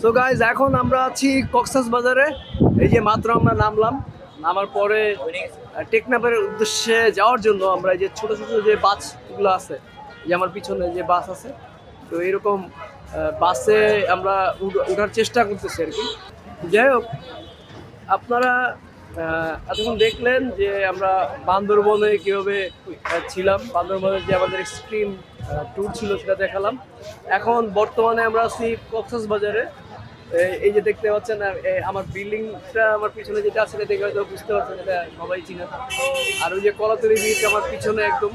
So guys এখন আমরা আছি কক্সাস বাজারে। এই যে মাত্র আমরা নামলাম। নামার পরে টেকনাপের উদ্দেশ্যে যাওয়ার জন্য আমরা এই যে ছোট ছোট যে বাসগুলো আছে যে আমার পিছনে যে বাস আছে, তো এরকম বাসে আমরা উঠ- উঠার চেষ্টা করতেছি আর কি। যাই হোক, আপনারা এতক্ষণ দেখলেন যে আমরা বান্দরবনে কীভাবে ছিলাম। বান্দরবনের যে আমাদের এক্সট্রিম ট্যুর ছিল সেটা দেখালাম। এখন বর্তমানে আমরা আছি কক্সাস বাজারে। এই- যে দেখতে পাচ্ছেন আমার বিল্ডিংটা আমার পিছনে যেটা আছে এটা দেখে হয়তো বুঝতে পারছেন, এটা সবাই চিনে। আর ওই যে কলাতলি বিচ আমার পিছনে একদম।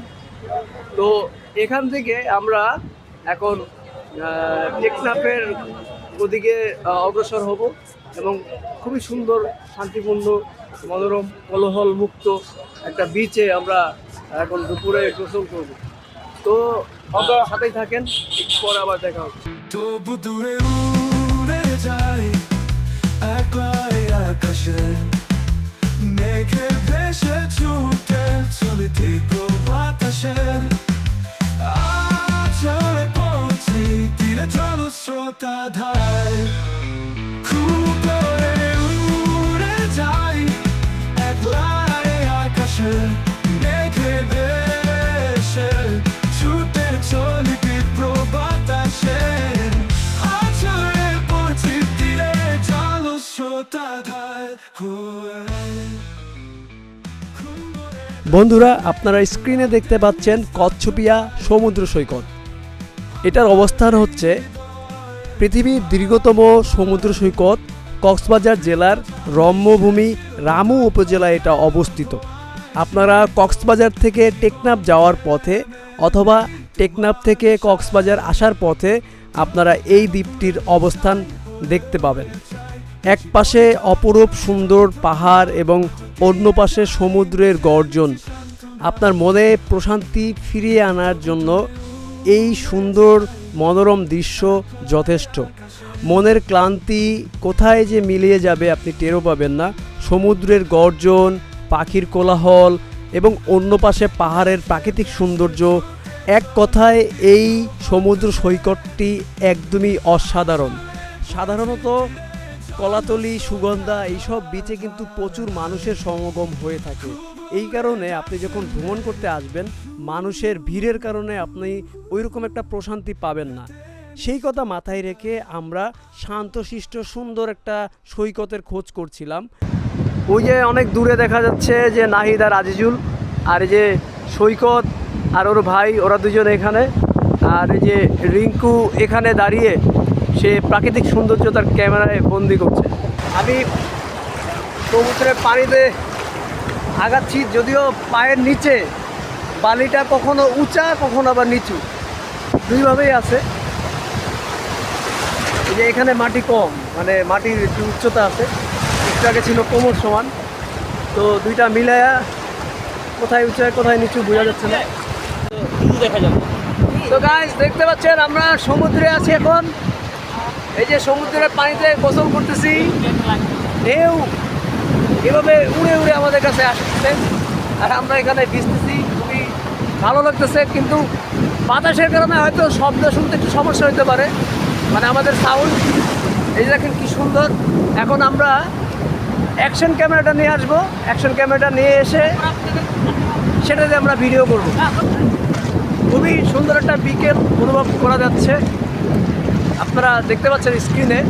তো এখান থেকে আমরা এখন টেকনাফের ওদিকে অগ্রসর হব এবং খুবই সুন্দর শান্তিপূর্ণ মনোরম কোলাহল মুক্ত একটা বিচে আমরা এখন দুপুরে গোসল করব। তো আহ, সাথেই থাকেন পরে আবার দেখা হবে। তবু দূরে উড়ে ছুটে তীরে চলো শ্রোতা ধায় খুব উড়ে যাই একলাই আকাশে, মেঘে ভেসে, ছুটে চলে তীব্র বাতাসে আচলে পৌঁছি তীরে চলো শ্রোতা ধায় বন্ধুরা, আপনারা স্ক্রিনে দেখতে পাচ্ছেন কচ্ছপিয়া সমুদ্র সৈকত। এটার অবস্থান হচ্ছে পৃথিবীর দীর্ঘতম সমুদ্র সৈকত কক্সবাজার জেলার রম্যভূমি রামু উপজেলায় এটা অবস্থিত। আপনারা কক্সবাজার থেকে টেকনাফ যাওয়ার পথে অথবা টেকনাফ থেকে কক্সবাজার আসার পথে আপনারা এই দ্বীপটির অবস্থান দেখতে পাবেন। এক পাশে অপরূপ সুন্দর পাহাড় এবং অন্য পাশে সমুদ্রের গর্জন। আপনার মনে প্রশান্তি ফিরিয়ে আনার জন্য এই সুন্দর মনোরম দৃশ্য যথেষ্ট। মনের ক্লান্তি কোথায় যে মিলিয়ে যাবে আপনি টেরও পাবেন না। সমুদ্রের গর্জন, পাখির কোলাহল এবং অন্য পাশে পাহাড়ের প্রাকৃতিক সৌন্দর্য এক কথায় এই সমুদ্র সৈকতটি একদমই অসাধারণ। সাধারণত কলাতলি, সুগন্ধা এইসব বিচে কিন্তু প্রচুর মানুষের সমাগম হয়ে থাকে। এই কারণে আপনি যখন ভ্রমণ করতে আসবেন, মানুষের ভিড়ের কারণে আপনি ওইরকম একটা প্রশান্তি পাবেন না। সেই কথা মাথায় রেখে আমরা শান্তশিষ্ট, সুন্দর একটা সৈকতের খোঁজ করছিলাম। ওই যে অনেক দূরে দেখা যাচ্ছে যে নাহিদ আর আজিজুল, আর এই যে সৈকত আর ওর ভাই, ওরা দুজন এখানে। আর এই যে রিঙ্কু এখানে দাঁড়িয়ে সে প্রাকৃতিক সৌন্দর্য তার ক্যামেরায় বন্দি করছে। আমি সমুদ্রের পানিতে আগাচ্ছি যদিও পায়ের নিচে বালিটা কখনো উঁচা কখনো আবার নিচু। দুইভাবেই আছে। এই যে এখানে মাটি কম মানে মাটির একটু উচ্চতা আছে। একটু আগে ছিল কোমর সমান। তো দুইটা মিলায়া কোথায় উঁচা কোথায় নিচু বোঝা যাচ্ছে না। দেখা যাবে। তো গাইস দেখতে পাচ্ছেন আমরা সমুদ্রে আছি এখন। এই যে সমুদ্রের পানিতে গোসল করতেছি। ঢেউ। এভাবে উড়ে উড়ে আমাদের কাছে আসতেছে আর আমরা এখানে ভিজতেছি, খুবই ভালো লাগতেছে, কিন্তু বাতাসের কারণে হয়তো শব্দ শুনতে একটু সমস্যা হতে পারে। মানে আমাদের সাউন্ড এই দেখেন কি সুন্দর। এখন আমরা অ্যাকশন ক্যামেরাটা নিয়ে আসব। অ্যাকশন ক্যামেরাটা নিয়ে এসে সেটা দিয়ে আমরা ভিডিও করব। খুবই সুন্দর একটা বিকেল অনুভব করা যাচ্ছে। আপনারা দেখতে পাচ্ছেন স্ক্রিনে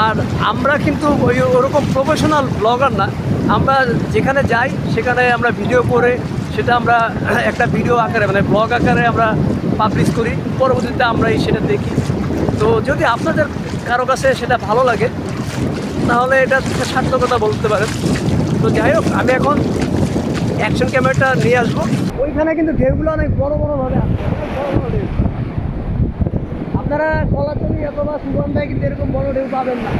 আর আমরা কিন্তু ওই ওরকম প্রফেশনাল ব্লগার না। আমরা যেখানে যাই, সেখানে আমরা ভিডিও করে, সেটা আমরা একটা ভিডিও আকারে মানে ব্লগ আকারে আমরা পাবলিশ করি। পরবর্তীতে আমরা এই সেটা দেখি। তো যদি আপনাদের কারও কাছে সেটা ভালো লাগে, তাহলে এটা সার্থকতা বলতে পারেন। তো যাই হোক, আমি এখন অ্যাকশন ক্যামেরাটা নিয়ে আসব। ওইখানে কিন্তু ঢেউগুলো অনেক বড় বড় ভাবে আসছে বড় বড় ঢেউ। আপনারা কলাতলি অথবা সুগন্ধায় কিন্তু এরকম বড় ঢেউ পাবেন না।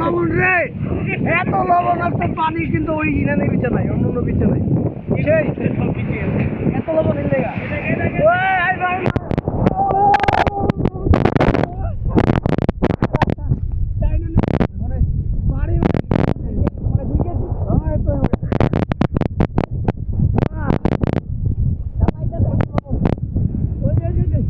লবণ রে। এত লবণাক্ত পানি কিন্তু ওই ইনানে বিচে নাই অন্য অন্য বিচে নাই সেই এত লবণ এর লেগা ওই, আই ভাই, যে যে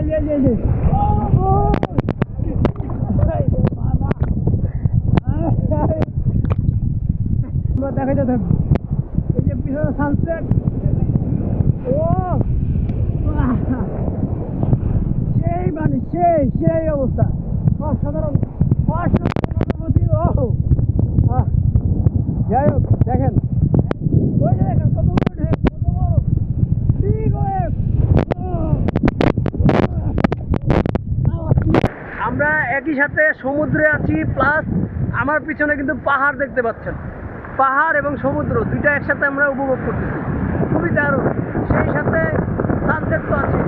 যে দেখাইতে থাকব এই যে পিছনে সানসেট ও! সেই মানে অবস্থা। অসাধারণ অনুভূতি ও আহ! যাই হোক দেখেন ওই যে দেখেন কত বড় ঢেউ কত বড় big wave! আহ! আমরা একই সাথে সমুদ্রে আছি প্লাস আমার পিছনে কিন্তু পাহাড় দেখতে পাচ্ছেন। পাহাড় এবং সমুদ্র, দুইটা একসাথে আমরা উপভোগ করতেছি। খুবই দারুণ। সেই সাথে সানসেট তো আছে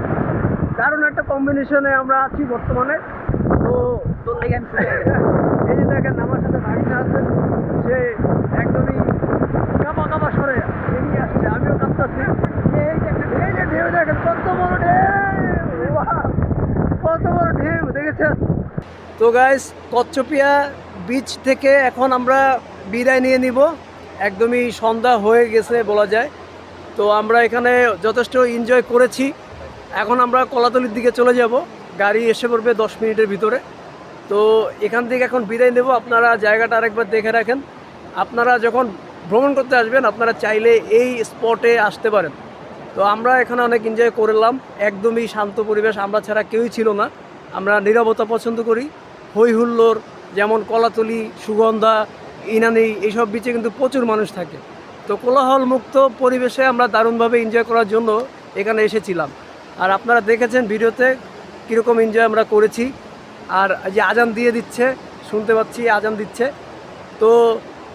দারুণ একটা কম্বিনেশনে আমরা আছি বর্তমানে। তো এই যে দেখেন, আমার সাথে ভাগিনা আছে সে একদমই কাপা কাপা সরে এগিয়ে আসছে। আমিও কাঁপতাছি। এই যে ঢেউ। দেখেন, কত বড় Wow! কত বড় ঢেউ দেখেছেন তো গাইস কচ্ছপিয়া বিচ থেকে এখন আমরা বিদায় নিয়ে নিব। একদমই সন্ধ্যা হয়ে গেছে বলা যায়। তো আমরা এখানে যথেষ্ট এনজয় করেছি। এখন আমরা কলাতলির দিকে চলে যাব। গাড়ি এসে পড়বে দশ মিনিটের ভিতরে। তো এখান থেকে এখন বিদায় নেব। আপনারা জায়গাটা আরেকবার দেখে রাখেন। আপনারা যখন ভ্রমণ করতে আসবেন, আপনারা চাইলে এই স্পটে আসতে পারেন। তো আমরা এখানে অনেক এনজয় করলাম। একদমই শান্ত পরিবেশ। আমরা ছাড়া কেউই ছিল না। আমরা নীরবতা পছন্দ করি। হই হুল্লোড় যেমন কলাতলি, সুগন্ধা, ইনানি, এইসব বিচে কিন্তু প্রচুর মানুষ থাকে। তো কোলাহল মুক্ত পরিবেশে আমরা দারুণভাবে এনজয় করার জন্য এখানে এসেছিলাম। আর আপনারা দেখেছেন ভিডিওতে কীরকম এনজয় আমরা করেছি। আর যে আজান দিয়ে দিচ্ছে, শুনতে পাচ্ছি, আজান দিচ্ছে। তো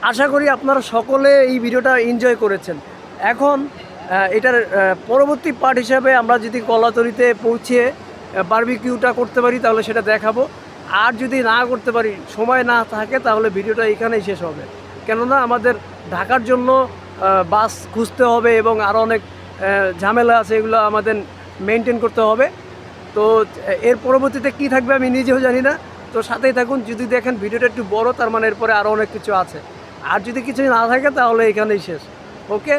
আশা করি আপনারা সকলে এই ভিডিওটা এনজয় করেছেন। এখন এটার পরবর্তী পার্ট হিসাবে আমরা যদি কলাতলিতে পৌঁছে বারবিকিউটা করতে পারি, তাহলে সেটা দেখাবো। আর যদি না করতে পারি, সময় না থাকে, তাহলে ভিডিওটা এখানেই শেষ হবে। কেননা আমাদের ঢাকার জন্য বাস খুঁজতে হবে এবং আরও অনেক ঝামেলা আছে, এগুলো আমাদের মেনটেন করতে হবে। তো, এর পরবর্তীতে কি থাকবে আমি নিজেও জানি না। তো সাথেই থাকুন, যদি দেখেন ভিডিওটা একটু বড়, তার মানে এরপরে আরও অনেক কিছু আছে। আর যদি কিছু না থাকে, তাহলে এখানেই শেষ। ওকে?